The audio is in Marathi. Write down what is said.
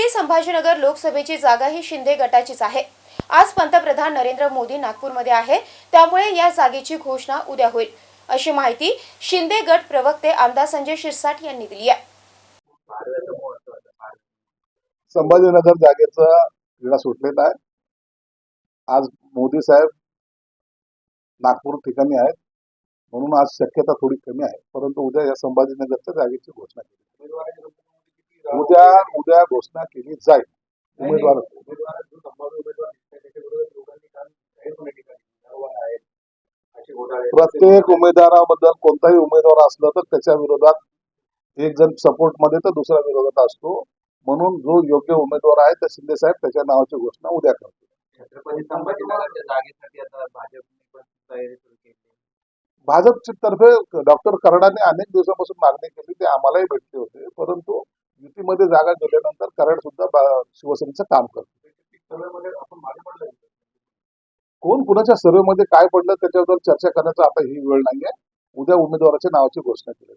छत्रपती संभाजीनगर लोकसभेची जागा ही शिंदे गटाचीच आहे. आज पंतप्रधान नरेंद्र मोदी नागपूरमध्ये आहे. त्यामुळे या जागेची घोषणा उद्या होईल. अशी माहिती शिंदे गट प्रवक्ते आमदार संजय शिरसाट यांनी दिली आहे. संभाजीनगर जागेचा वेळा सुटलेला आहे. आज मोदी साहेब नागपूर ठिकाणी आहेत. म्हणून आज शक्यता थोडी कमी आहे. परंतु उद्या या संभाजीनगरच्या जागेची घोषणा केली उद्या उद्या घोषणा केली जाईल. उमेदवार प्रत्येक उमेदवाराबद्दल कोणताही उमेदवार असलं तर त्याच्या विरोधात एक जण सपोर्टमध्ये तर दुसरा विरोधात असतो. म्हणून जो योग्य उमेदवार आहे त्या शिंदे साहेब त्याच्या नावाची घोषणा उद्या करतो छत्रपती संभाजीनगरच्या जागेसाठी आता भाजपने पण तयारी सुरू केली आहे. भाजपच्या तर्फे डॉक्टर कराडाने अनेक दिवसापासून मागणी केली ते आम्हालाही भेटले होते. परंतु युतीमध्ये जागा गेल्यानंतर कराड सुद्धा शिवसेनेचं काम करतो. आपण कोण कुणाच्या सर्वेमध्ये काय पडलं त्याच्याबद्दल चर्चा करण्याचा आता ही वेळ नाहीये. उद्या उमेदवाराच्या नावाची घोषणा केली.